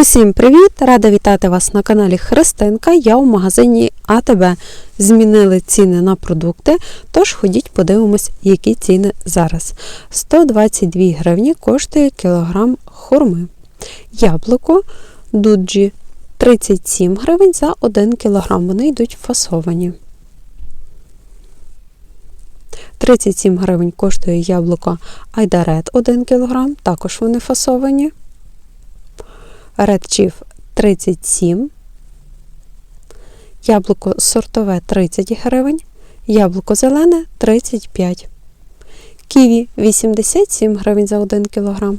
Усім привіт! Рада вітати вас на каналі Христинка. Я у магазині АТБ. Змінили ціни на продукти, тож ходіть подивимось, які ціни зараз. 122 гривні коштує кілограм хурми. Яблуко дуджі 37 гривень за 1 кілограм. Вони йдуть фасовані. 37 гривень коштує яблуко Айдарет 1 кг, також вони фасовані. Chief 37, яблуко сортове 30 гривень, яблуко зелене 35, ківі 87 гривень за 1 кг.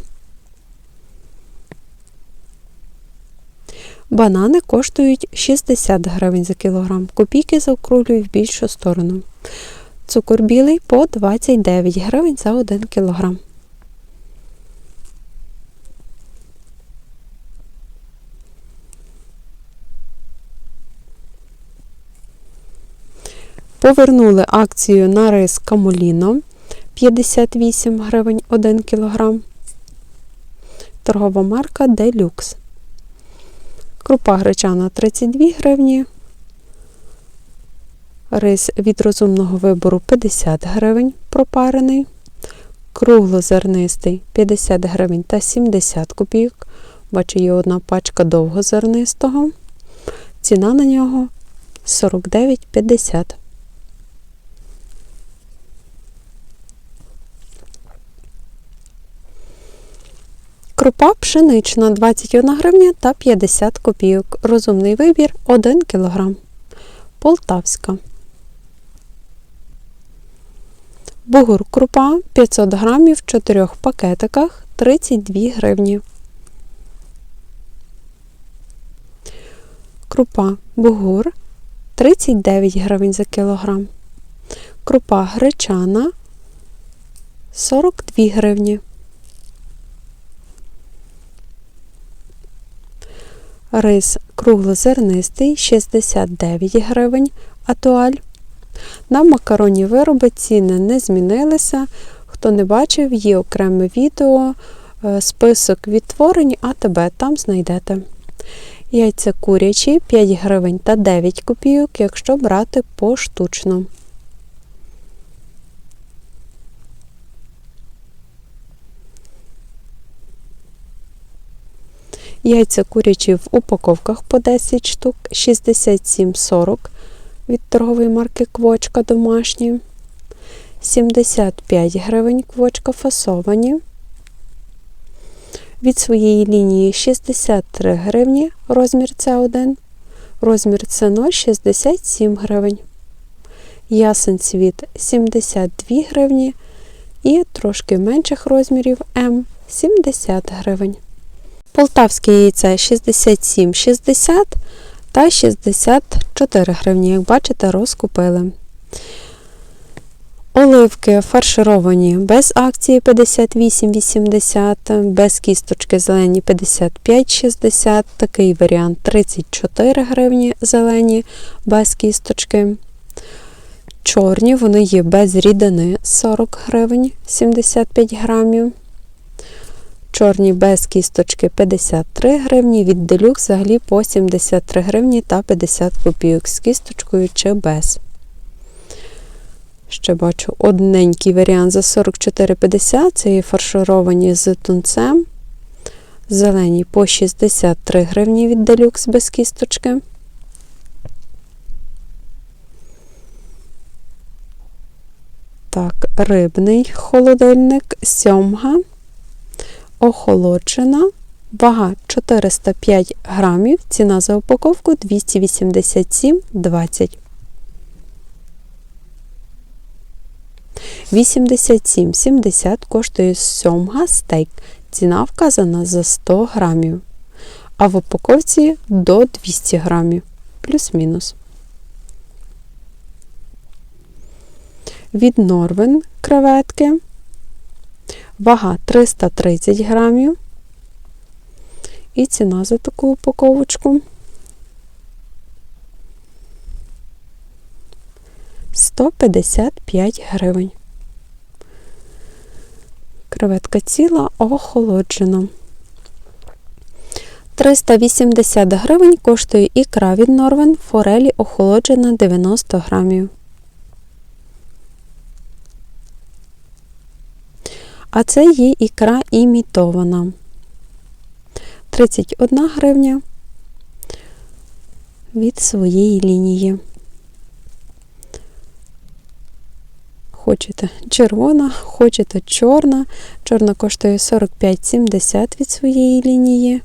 Банани коштують 60 гривень за кілограм. Копійки заокруглюю в більшу сторону. Цукор білий по 29 гривень за 1 кілограм. Повернули акцію на рис Камоліно 58 гривень 1 кг. Торгова марка Deluxe. Крупа гречана 32 гривні. Рис від розумного вибору 50 гривень пропарений. Круглозернистий 50 гривень та 70 копійок. Бачу, є одна пачка довгозернистого. Ціна на нього 49,50. Крупа пшенична 21 гривня та 50 копійок. Розумний вибір 1 кг. Полтавська. Бугур крупа 500 грамів в 4 пакетиках 32 гривні. Крупа бугур 39 гривень за кілограм. Крупа гречана 42 гривні. Рис круглозернистий 69 гривень, атуаль. На макаронні вироби ціни не змінилися. Хто не бачив, є окреме відео, е, список відтворень АТБ, там знайдете. Яйця курячі 5 гривень та 9 копійок, якщо брати поштучно. Яйця курячі в упаковках по 10 штук, 67,40 від торгової марки Квочка домашні, 75 гривень квочка фасовані. Від своєї лінії 63 гривні розмір С1, розмір С0 67 гривень. Ясен цвіт 72 гривні і трошки менших розмірів М 70 гривень. Полтавське яйце 67,60 та 64 гривні, як бачите, розкупили. Оливки фаршировані без акції 58,80, без кісточки зелені 55,60, такий варіант 34 гривні зелені без кісточки. Чорні, вони є без рідини 40 гривень 75 грамів. Чорні без кісточки 53 гривні, від делюкс взагалі по 73 гривні та 50 копійок з кісточкою чи без. Ще бачу одненький варіант за 44,50 це є фаршировані з тунцем. Зелені по 63 гривні від делюкс без кісточки. Так, рибний холодильник, сьомга охолоджена, вага 405 грамів, ціна за упаковку 287,20. 87,70 коштує сьомга стейк. Ціна вказана за 100 грамів. А в упаковці до 200 грамів, плюс-мінус. Від Норвен креветки Вага 330 грамів. І ціна за таку упаковочку 155 гривень. Креветка ціла охолоджена. 380 гривень коштує ікра від Норвен форелі охолоджена 90 грамів. А це є ікра імітована. 31 гривня від своєї лінії. Хочете червона, хочете чорна. Чорна коштує 45,70 від своєї лінії.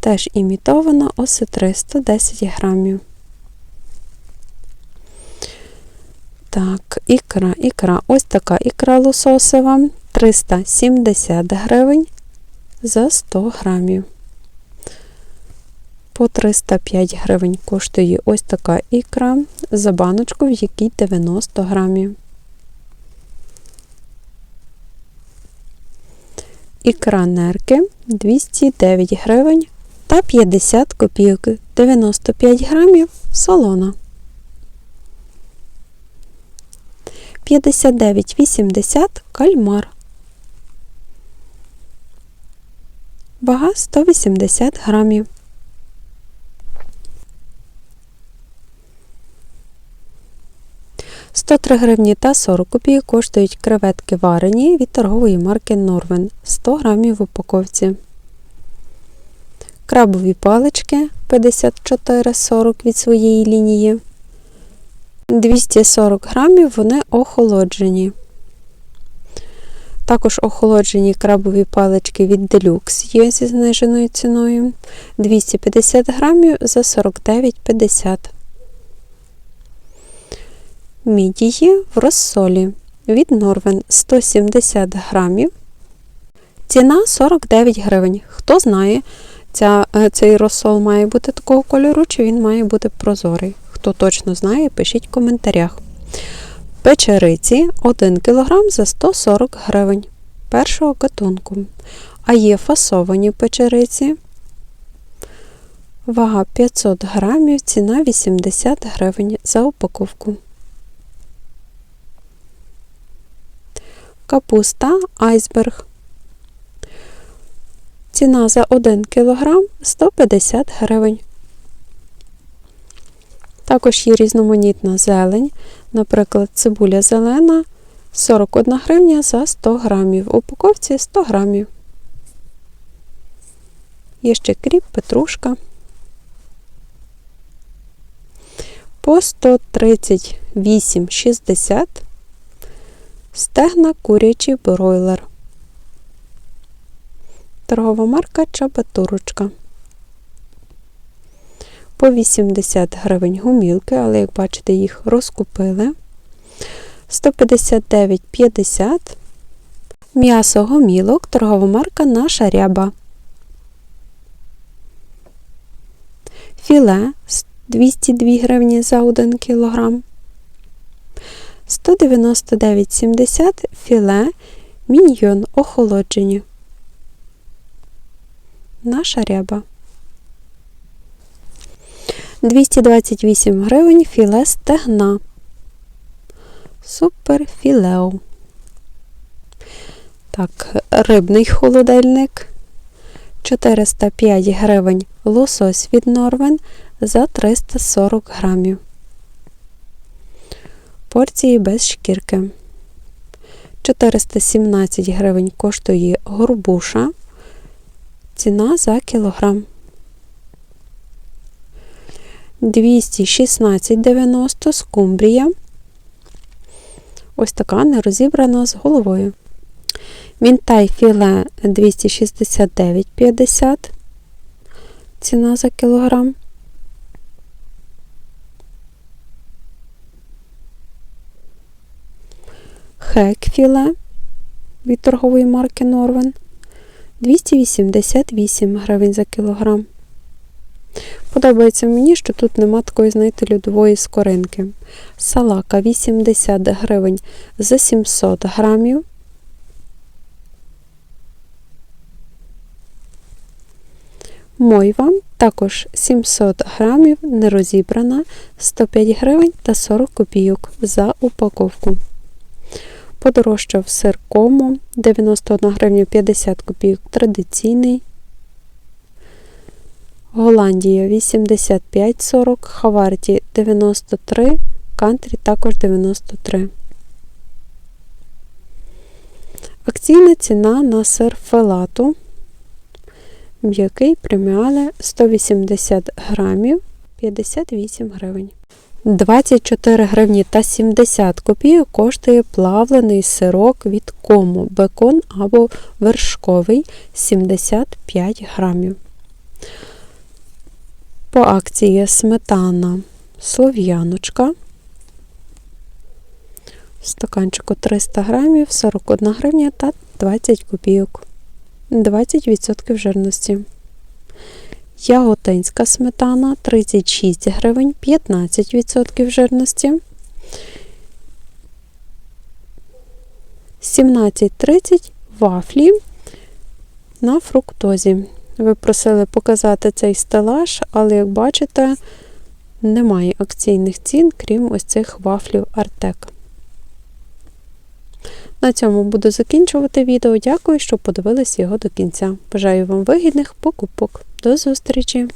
Теж імітована оси 110 грамів. Так, ікра, ікра. Ось така ікра лососева 370 гривень за 100 грамів. По 305 гривень коштує ось така ікра за баночку, в якій 90 грамів. Ікра нерки 209 гривень та 50 копійок 95 грамів солона. 59,80 кальмар. Вага 180 грамів. «103 гривні та 40 копійок коштують креветки варені від торгової марки Норвен 100 грамів в упаковці. Крабові палички 54,40 від своєї лінії. 240 грамів вони охолоджені. Також охолоджені крабові палички від Deluxe є зі зниженою ціною 250 грамів за 49,50. Мідії в розсолі від Норвен 170 грамів. Ціна 49 гривень. Хто знає, ця, е, цей розсол має бути такого кольору, чи він має бути прозорий. Хто точно знає, пишіть в коментарях. Печериці 1 кг за 140 гривень першого гатунку. А є фасовані печериці. Вага 500 грамів, ціна 80 гривень за упаковку. Капуста айсберг. Ціна за 1 кг 150 гривень. Також є різноманітна зелень, наприклад, цибуля зелена 41 гривня за 100 грамів. В упаковці 100 грамів. Є ще кріп, петрушка. По 138,60 стегна курячий бройлер. Торгова марка Чабатурочка по 80 гривень гумілки, але, як бачите, їх розкупили. 159,50 м'ясо гомілок, торгова марка наша ряба. Філе 202 гривні за 1 кг. 199,70 філе міньйон охолоджені. Наша ряба. 228 гривень філе стегна. Супер філео. Так, рибний холодильник. 405 гривень лосось від Норвен за 340 грамів. Порції без шкірки. 417 гривень коштує горбуша. Ціна за кілограм. 216,90 скумбрія. Ось така нерозібрана з головою. Мінтай філе 269,50. Ціна за кілограм. Хек філе від торгової марки Норвен 288 гривень за кілограм. Подобається мені, що тут нема такої, знаєте, льодової скоринки. Салака 80 гривень за 700 грамів. Мойва також 700 грамів, нерозібрана, 105 гривень та 40 копійок за упаковку. Подорожчав сир кому 91 гривня 50 копійок традиційний. Голландія 85,40, Хаварті 93, Кантрі також 93. Акційна ціна на сир фелату. М'який преміале 180 грамів 58 гривень. 24 гривні та 70 копійок коштує плавлений сирок від кому, бекон або вершковий 75 грамів. По акції сметана слов'яночка. Стаканчику 300 грамів, 41 гривня та 20 копійок. 20% жирності. Яготинська сметана 36 гривень, 15% жирності. 17,30 вафлі на фруктозі. Ви просили показати цей стелаж, але як бачите, немає акційних цін, крім ось цих вафлів Артек. На цьому буду закінчувати відео. Дякую, що подивились його до кінця. Бажаю вам вигідних покупок. До зустрічі!